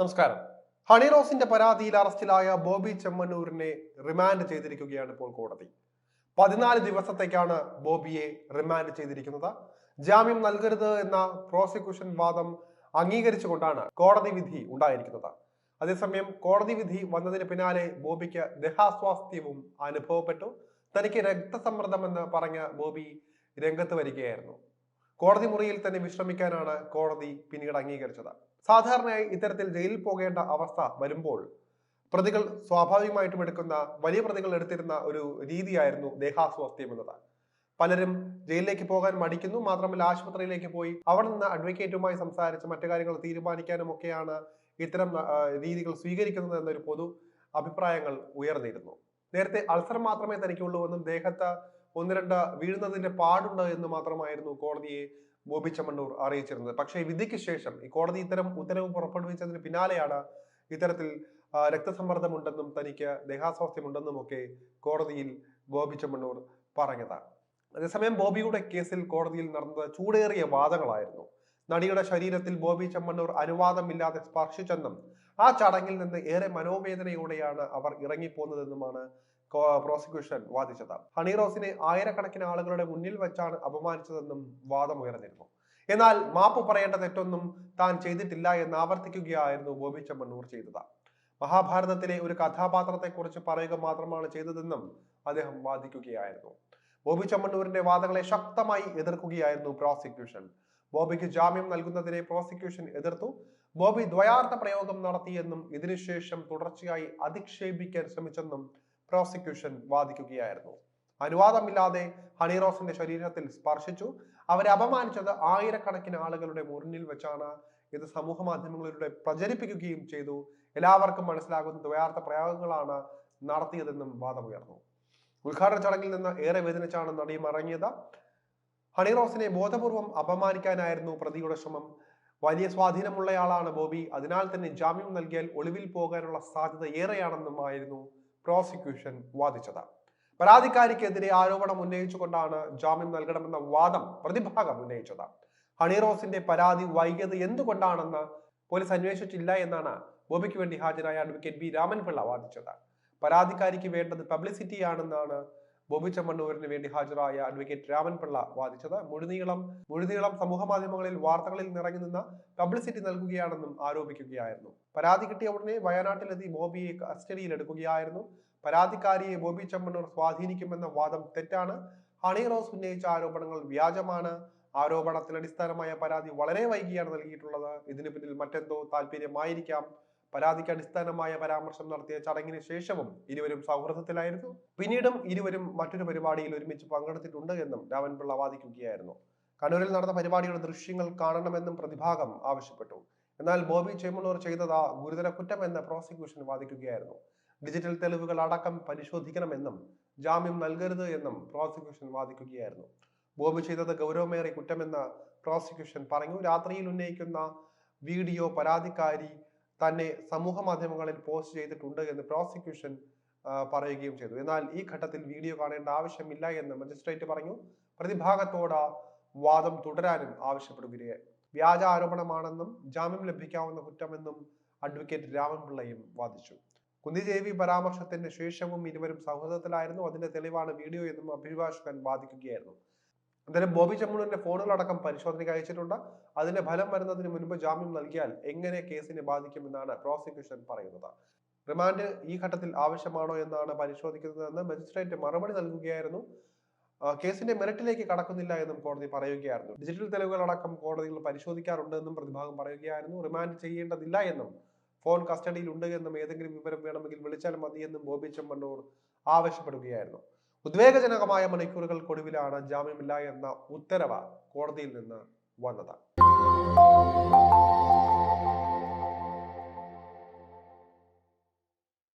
നമസ്കാരം. ഹണി റോസിന്റെ പരാതിയിൽ അറസ്റ്റിലായ ബോബി ചെമ്മന്നൂരിനെ റിമാൻഡ് ചെയ്തിരിക്കുകയാണ് ഇപ്പോൾ കോടതി. പതിനാല് ദിവസത്തേക്കാണ് ബോബിയെ റിമാൻഡ് ചെയ്തിരിക്കുന്നത്. ജാമ്യം നൽകരുത് എന്ന പ്രോസിക്യൂഷൻ വാദം അംഗീകരിച്ചുകൊണ്ടാണ് കോടതി വിധി ഉണ്ടായിരിക്കുന്നത്. അതേസമയം കോടതി വിധി വന്നതിന് പിന്നാലെ ബോബിക്ക് ദേഹാസ്വാസ്ഥ്യവും അനുഭവപ്പെട്ടു. തനിക്ക് രക്തസമ്മർദ്ദമെന്ന് പറഞ്ഞ ബോബി രംഗത്ത് വരികയായിരുന്നു. കോടതി മുറിയിൽ തന്നെ വിശ്രമിക്കാനാണ് കോടതി പിന്നീട് അംഗീകരിച്ചത്. സാധാരണയായി ഇത്തരത്തിൽ ജയിലിൽ പോകേണ്ട അവസ്ഥ വരുമ്പോൾ പ്രതികൾ സ്വാഭാവികമായിട്ടും എടുക്കുന്ന വലിയ പ്രതികൾ എടുത്തിരുന്ന ഒരു രീതിയായിരുന്നു ദേഹാസ്വാസ്ഥ്യം എന്നത്. പലരും ജയിലിലേക്ക് പോകാൻ മടിക്കുന്നു മാത്രമല്ല ആശുപത്രിയിലേക്ക് പോയി അവിടെ നിന്ന് അഡ്വക്കേറ്റുമായി സംസാരിച്ച് മറ്റു കാര്യങ്ങൾ തീരുമാനിക്കാനും ഒക്കെയാണ് ഇത്തരം രീതികൾ സ്വീകരിക്കുന്നത് എന്നൊരു പൊതു അഭിപ്രായങ്ങൾ ഉയർന്നിരുന്നു. നേരത്തെ അൾസർ മാത്രമേ തനിക്കുള്ളൂ എന്നും ദേഹത്ത് ഒന്ന് രണ്ട് വീഴുന്നതിന്റെ പാടുണ്ട് എന്ന് മാത്രമായിരുന്നു കോടതിയെ ബോബി ചമ്മണ്ണൂർ അറിയിച്ചിരുന്നത്. പക്ഷേ വിധിക്ക് ശേഷം ഈ കോടതി ഇത്തരം ഉത്തരവ് പുറപ്പെടുവിച്ചതിന് പിന്നാലെയാണ് ഇത്തരത്തിൽ രക്തസമ്മർദ്ദമുണ്ടെന്നും തനിക്ക് ദേഹാസ്വാസ്ഥ്യമുണ്ടെന്നും ഒക്കെ കോടതിയിൽ ബോബി ചമ്മണ്ണൂർ പറഞ്ഞത്. അതേസമയം ബോബിയുടെ കേസിൽ കോടതിയിൽ നടന്നത് ചൂടേറിയ വാദങ്ങളായിരുന്നു. നടിയുടെ ശരീരത്തിൽ ബോബി ചമ്മണ്ണൂർ അനുവാദമില്ലാതെ സ്പർശിച്ചെന്നും ആ ചടങ്ങിൽ നിന്ന് ഏറെ മനോവേദനയോടെയാണ് അവർ ഇറങ്ങിപ്പോന്നതെന്നുമാണ് പ്രോസിക്യൂഷൻ വാദിച്ചത്. ഹണി റോസിനെ ആയിരക്കണക്കിന് ആളുകളുടെ മുന്നിൽ വെച്ചാണ് അപമാനിച്ചതെന്നും വാദമുയർന്നിരുന്നു എന്നാൽ മാപ്പ് പറയേണ്ട തെറ്റൊന്നും താൻ ചെയ്തിട്ടില്ല എന്ന് ആവർത്തിക്കുകയായിരുന്നു ബോബി ചെമ്മണ്ണൂർ ചെയ്തത്. മഹാഭാരതത്തിലെ ഒരു കഥാപാത്രത്തെക്കുറിച്ച് പറയുക മാത്രമാണ് ചെയ്തതെന്നും അദ്ദേഹം വാദിക്കുകയായിരുന്നു. ബോബി ചെമ്മണ്ണൂരിന്റെ വാദങ്ങളെ ശക്തമായി എതിർക്കുകയായിരുന്നു പ്രോസിക്യൂഷൻ. ബോബിക്ക് ജാമ്യം നൽകുന്നതിനെ പ്രോസിക്യൂഷൻ എതിർത്തു. ബോബി ദ്വയാർത്ഥ പ്രയോഗം നടത്തിയെന്നും ഇതിനുശേഷം തുടർച്ചയായി അധിക്ഷേപിക്കാൻ ശ്രമിച്ചെന്നും പ്രോസിക്യൂഷൻ വാദിക്കുകയായിരുന്നു. അനുവാദമില്ലാതെ ഹണിറോസിന്റെ ശരീരത്തിൽ സ്പർശിച്ചു. അവരെ അപമാനിച്ചത് ആയിരക്കണക്കിന് ആളുകളുടെ മുന്നിൽ വെച്ചാണ്. ഇത് സമൂഹ മാധ്യമങ്ങളിലൂടെ പ്രചരിപ്പിക്കുകയും ചെയ്തു. എല്ലാവർക്കും മനസ്സിലാകുന്ന ദ്വയാർത്ഥ പ്രയോഗങ്ങളാണ് നടത്തിയതെന്നും വാദമുയർന്നു. ഉദ്ഘാടന ചടങ്ങിൽ നിന്ന് ഏറെ വേദനിച്ചാണ് നടി മറങ്ങിയത്. ഹണിറോസിനെ ബോധപൂർവം അപമാനിക്കാനായിരുന്നു പ്രതിയുടെ ശ്രമം. വലിയ സ്വാധീനമുള്ളയാളാണ് ബോബി. അതിനാൽ തന്നെ ജാമ്യം നൽകിയാൽ ഒളിവിൽ പോകാനുള്ള സാധ്യത ഏറെയാണെന്നുമായിരുന്നു പ്രോസിക്യൂഷൻ വാദിച്ചത്. പരാതിക്കാരിക്കെതിരെ ആരോപണം ഉന്നയിച്ചുകൊണ്ടാണ് ജാമ്യം നൽകണമെന്ന വാദം പ്രതിഭാഗം ഉന്നയിച്ചത്. ഹണിറോസിന്റെ പരാതി വൈകിയത് എന്തുകൊണ്ടാണെന്ന് പോലീസ് അന്വേഷിച്ചില്ല എന്നാണ് ബോബിക്ക് വേണ്ടി ഹാജരായ അഡ്വക്കേറ്റ് ബി രാമൻപിള്ള വാദിച്ചത്. പരാതിക്കാരിക്ക് വേണ്ടത് പബ്ലിസിറ്റിയാണെന്നാണ് ബോബി ചെമ്മണ്ണൂരിന് വേണ്ടി ഹാജരായ അഡ്വക്കേറ്റ് രാമൻപിള്ള വാദിച്ചത്. മുഴുനീളം മുഴുനീളം സമൂഹ മാധ്യമങ്ങളിൽ വാർത്തകളിൽ നിറഞ്ഞു നിന്ന പബ്ലിസിറ്റി നൽകുകയാണെന്നും ആരോപിക്കുകയായിരുന്നു. പരാതി കിട്ടിയ ഉടനെ വയനാട്ടിലെത്തി ബോബിയെ കസ്റ്റഡിയിൽ എടുക്കുകയായിരുന്നു. പരാതിക്കാരിയെ ബോബി ചെമ്മണ്ണൂർ സ്വാധീനിക്കുമെന്ന വാദം തെറ്റാണ്. ഹണി റോസ് ഉന്നയിച്ച ആരോപണങ്ങൾ വ്യാജമാണ്. ആരോപണത്തിൽ അടിസ്ഥാനമായ പരാതി വളരെ വൈകിയാണ് നൽകിയിട്ടുള്ളത്. ഇതിന് പിന്നിൽ മറ്റെന്തോ താല്പര്യമായിരിക്കാം. പരാതിക്ക് അടിസ്ഥാനമായ പരാമർശം നടത്തിയ ചടങ്ങിന് ശേഷവും ഇരുവരും സൗഹൃദത്തിലായിരുന്നു. പിന്നീടും ഇരുവരും മറ്റൊരു പരിപാടിയിൽ ഒരുമിച്ച് പങ്കെടുത്തിട്ടുണ്ട് എന്നും രാമൻപിള്ള വാദിക്കുകയായിരുന്നു. കണ്ണൂരിൽ നടന്ന പരിപാടിയുടെ ദൃശ്യങ്ങൾ കാണണമെന്നും പ്രതിഭാഗം ആവശ്യപ്പെട്ടു. എന്നാൽ ബോബി ചെമ്മണ്ണൂർ ചെയ്തത് ഗുരുതര കുറ്റമെന്ന് പ്രോസിക്യൂഷൻ വാദിക്കുകയായിരുന്നു. ഡിജിറ്റൽ തെളിവുകൾ അടക്കം പരിശോധിക്കണമെന്നും ജാമ്യം നൽകരുത് എന്നും പ്രോസിക്യൂഷൻ വാദിക്കുകയായിരുന്നു. ബോബി ചെയ്തത് ഗൗരവമേറിയ കുറ്റമെന്ന് പ്രോസിക്യൂഷൻ പറഞ്ഞു. രാത്രിയിൽ ഉന്നയിക്കുന്ന വീഡിയോ പരാതിക്കാരി തന്നെ സമൂഹ മാധ്യമങ്ങളിൽ പോസ്റ്റ് ചെയ്തിട്ടുണ്ട് എന്ന് പ്രോസിക്യൂഷൻ പറയുകയും ചെയ്തു. എന്നാൽ ഈ ഘട്ടത്തിൽ വീഡിയോ കാണേണ്ട ആവശ്യമില്ല എന്ന് മജിസ്ട്രേറ്റ് പറഞ്ഞു. പ്രതിഭാഗത്തോട് വാദം തുടരാനും ആവശ്യപ്പെടുകയായി വ്യാജ ആരോപണമാണെന്നും ജാമ്യം ലഭിക്കാവുന്ന കുറ്റമെന്നും അഡ്വക്കേറ്റ് രാമൻപിള്ളയും വാദിച്ചു. കുന്നിദേവി പരാമർശത്തിന് ശേഷവും ഇരുവരും സൗഹൃദത്തിലായിരുന്നു. അതിന്റെ തെളിവാണ് വീഡിയോ എന്നും അഭിഭാഷകൻ വാദിക്കുകയായിരുന്നു. എന്തായാലും ബോബി ചെമ്മണ്ണൂരിന്റെ ഫോണുകളടക്കം പരിശോധനയ്ക്ക് അയച്ചിട്ടുണ്ട്. അതിന്റെ ഫലം വരുന്നതിന് മുൻപ് ജാമ്യം നൽകിയാൽ എങ്ങനെ കേസിനെ ബാധിക്കുമെന്നാണ് പ്രോസിക്യൂഷൻ പറയുന്നത്. റിമാൻഡ് ഈ ഘട്ടത്തിൽ ആവശ്യമാണോ എന്നാണ് പരിശോധിക്കുന്നതെന്ന് മജിസ്ട്രേറ്റ് മറുപടി നൽകുകയായിരുന്നു. കേസിന്റെ മെറിറ്റിലേക്ക് കടക്കുന്നില്ല എന്നും കോടതി പറയുകയായിരുന്നു. ഡിജിറ്റൽ തെളിവുകളടക്കം കോടതികൾ പരിശോധിക്കാറുണ്ട് എന്നും പ്രതിഭാഗം പറയുകയായിരുന്നു. റിമാൻഡ് ചെയ്യേണ്ടതില്ല എന്നും ഫോൺ കസ്റ്റഡിയിൽ ഉണ്ട് എന്നും ഏതെങ്കിലും വിവരം വേണമെങ്കിൽ വിളിച്ചാൽ മതിയെന്നും ബോബി ചെമ്മണ്ണൂർ ആവശ്യപ്പെടുകയായിരുന്നു. ഉദ്വേഗജനകമായ മണിക്കൂറുകൾക്കൊടുവിലാണ് ജാമ്യമില്ല എന്ന ഉത്തരവ് കോടതിയിൽ നിന്ന് വന്നത്.